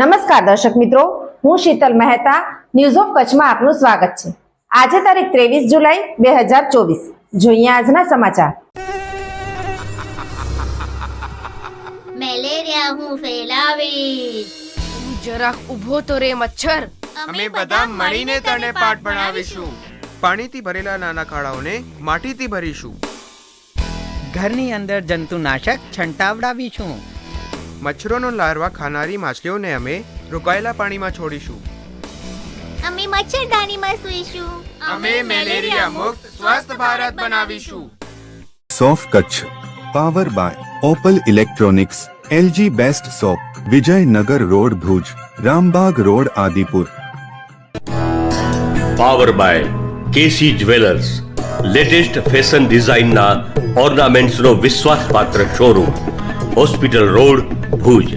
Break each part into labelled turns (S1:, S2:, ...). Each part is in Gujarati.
S1: નમસ્કાર દર્શક મિત્રો હું શીતલ મહેતા ન્યૂઝ ઓફ કચ્છમાં આપનું સ્વાગત છે. આજે તારીખ ત્રેવીસ જુલાઈ બે હજાર ચોવીસ. જોઈએ આજના સમાચાર.
S2: મેલેરિયા હું ફેલાવીશ.
S3: તું જરાક ઊભો તો રે મચ્છર.
S4: અમે બધા મળીને તને પાઠ ભણાવીશું. પાણીથી ભરેલા નાના ખાડાઓને માટીથી ભરીશું.
S5: ઘરની અંદર જંતુનાશક છંટાવડાવીશું.
S4: મચ્છરોનો લાર્વા ખાનારી માછલીઓને અમે રોકાયેલા પાણીમાં છોડીશું.
S2: અમે મચ્છરદાનીમાં સૂઈશું.
S4: અમે મેલેરિયા મુક્ત સ્વસ્થ ભારત બનાવીશું.
S6: સોફ Kutch power by opal electronics LG best shop Vijaynagar road Bhuj Rambagh road Adipur.
S7: Power by KC jewellers latest fashion ડિઝાઇનના ઓર્નામેન્ટ્સનો વિશ્વાસપાત્ર showroom hospital road Bhuj.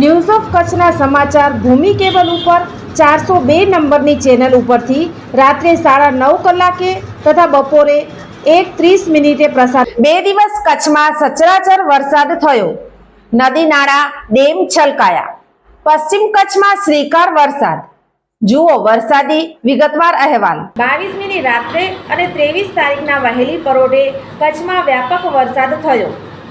S1: News of કચ્છના સમાચાર ભૂમિ કેબલ ઉપર ચારસો બે નંબરની ચેનલ ઉપરથી રાત્રે સાડા નવ કલાકે તથા બપોરે એક ત્રીસ મિનિટે પ્રસાર બે દિવસ કચ્છમાં સચરાચર વરસાદ થયો. નદી નાળા ડેમ છલકાયા. પશ્ચિમ કચ્છમાં શ્રીકાર વરસાદ. જુઓ વરસાદી વિગતવાર અહેવાલ. બાવીસમીની રાત્રે અને ત્રેવીસ તારીખના વહેલી પરોઢે કચ્છમાં વ્યાપક વરસાદ થયો.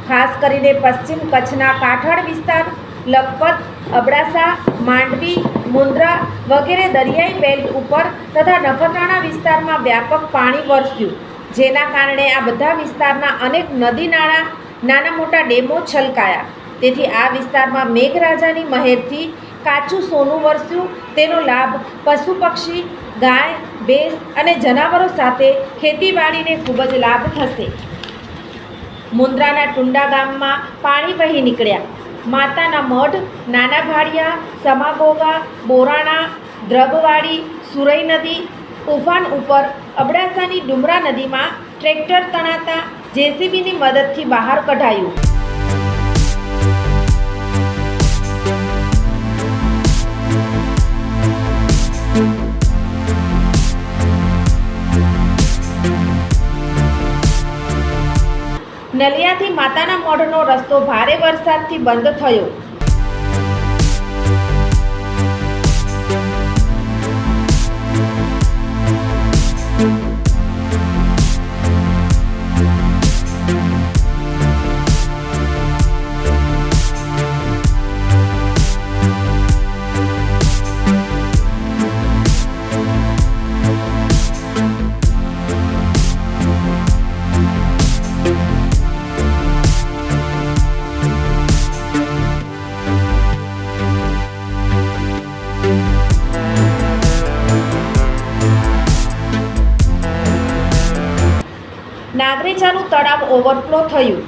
S1: ખાસ કરીને પશ્ચિમ કચ્છના કાંઠાળ વિસ્તાર, લખપત, અબડાસા, માંડવી, મુન્દ્રા વગેરે દરિયાઈ બેલ્ટ ઉપર તથા નખત્રાણા વિસ્તારમાં વ્યાપક પાણી વરસ્યું. જેના કારણે આ બધા વિસ્તારના અનેક નદી નાળા, નાના મોટા ડેમો છલકાયા. તેથી આ વિસ્તારમાં મેઘરાજાની મહેરથી કાચું સોનું વરસ્યું. તેનો લાભ પશુ પક્ષી, ગાય, ભેંસ અને જનાવરો સાથે ખેતીવાડીને ખૂબ જ લાભ થશે. મુન્દ્રાના ટુંડા ગામમાં પાણી વહી નીકળ્યા. માતાના મઢ, નાના ભાડિયા સમાભોગા બોરાણા દ્રબવાડી સુરઈ નદી, ઉફાન ઉપર અબડાસાની ડુમરા નદીમાં ટ્રેક્ટર તણાતા જેસીબીની મદદથી બહાર કઢાયું. માતાના મઢનો રસ્તો ભારે વરસાદથી બંધ થયો. તળાવ ઓવરફ્લો થયું.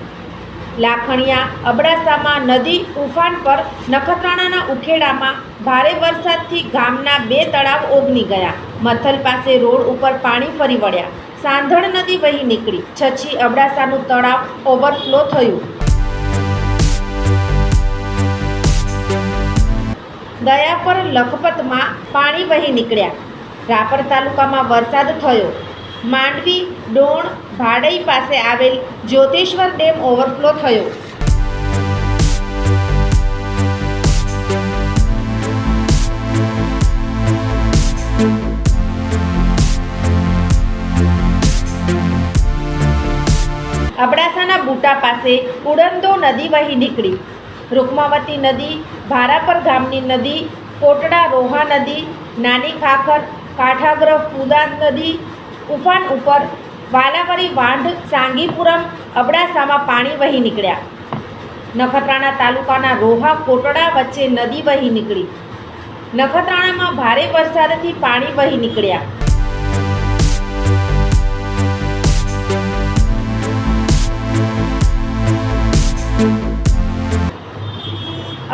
S1: લાખણિયા અબડાસામાં નદી ઉફાન પર નખત્રાણાના ઉખેડામાં ભારે વરસાદથી ગામના બે તળાવ ઓગની ગયા. મથલ પાસે રોડ ઉપર પાણી ફરી વળ્યા. સાંધણ નદી વહી નીકળી. છછી અબડાસાનું તળાવ ઓવરફ્લો થયું. દયાપર લખપતમાં પાણી વહી નીકળ્યા. રાપર તાલુકામાં વરસાદ થયો. માંડવી, ડોણ, ભાડઈ પાસે આવેલ જ્યોતેશ્વર ડેમ ઓવરફ્લો થયો. અબડાસાના બુટા પાસે ઉડંદો નદી વહી નીકળી. રૂકમાવતી નદી, ભારાપર ગામની નદી કોટડા રોહા નદી, નાની ખાખર, કાઠાગ્રહ ફુદાન નદી ઉફાન ઉપર વાલાવરી વાંઢ, સાંગીપુરમ, અબડાસામાં પાણી વહી નીકળ્યા. નખત્રાણા તાલુકાના રોહા, કોટડા વચ્ચે નદી વહી નીકળી. નખત્રાણામાં ભારે વરસાદથી પાણી વહી નીકળ્યા.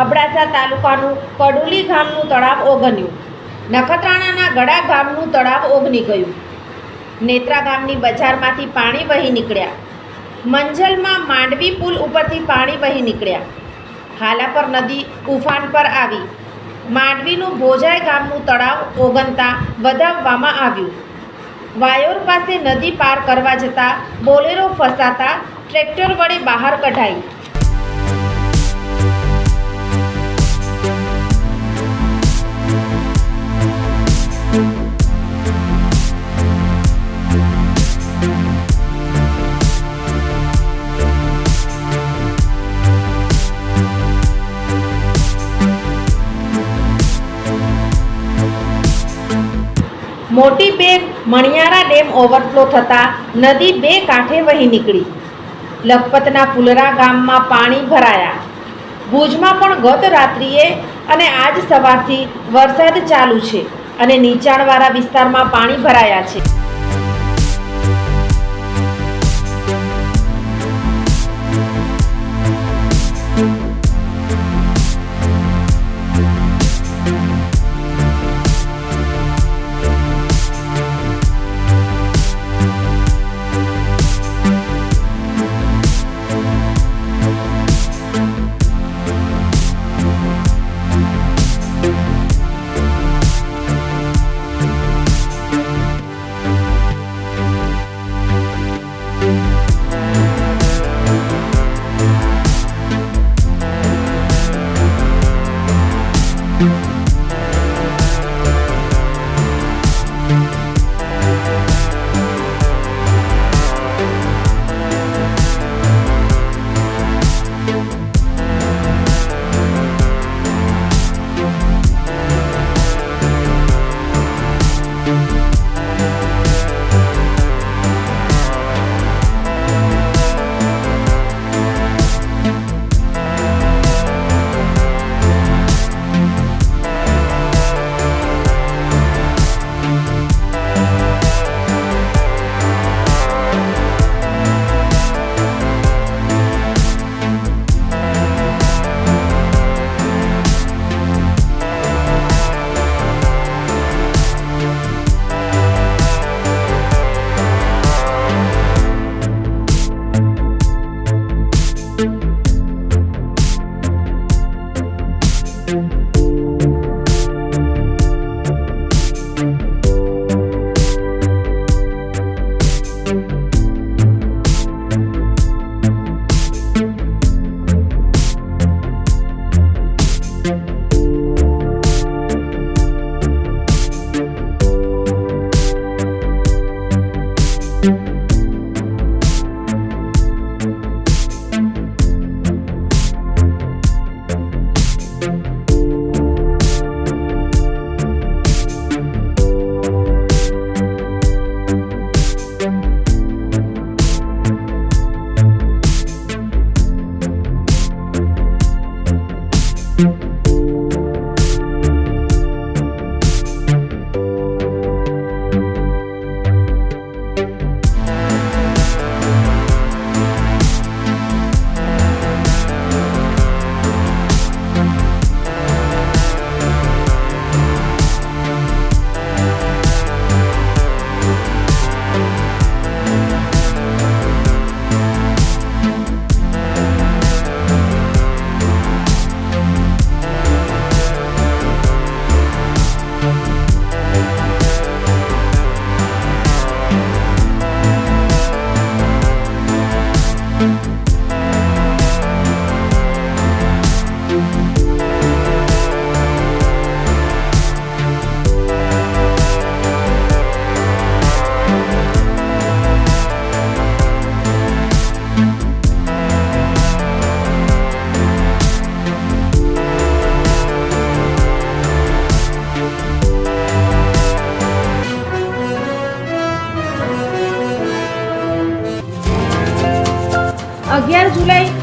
S1: અબડાસા તાલુકાનું કડુલી ગામનું તળાવ ઓગન્યું. નખત્રાણાના ગડા ગામનું તળાવ ઓગની ગયું. નેત્રા ગામની બજારમાંથી પાણી વહી નીકળ્યા. મંજલમાં માંડવી પુલ ઉપરથી પાણી વહી નીકળ્યા. હાલાપર નદી ઉફાન પર આવી. માંડવીનું ભોજાઈ ગામનું તળાવ ઓગનતા વધાવવામાં આવ્યું. વાયોર પાસે નદી પાર કરવા જતાં બોલેરો ફસાતા ટ્રેક્ટર વડે બહાર કઢાઈ. મોટી બેગ મણિયારા ડેમ ઓવરફ્લો થતાં નદી બે કાંઠે વહી નીકળી. લખપતના ફુલરા ગામમાં પાણી ભરાયા. ભુજમાં પણ ગત રાત્રિએ અને આજ સવારથી વરસાદ ચાલુ છે અને નીચાણવાળા વિસ્તારમાં પાણી ભરાયા છે.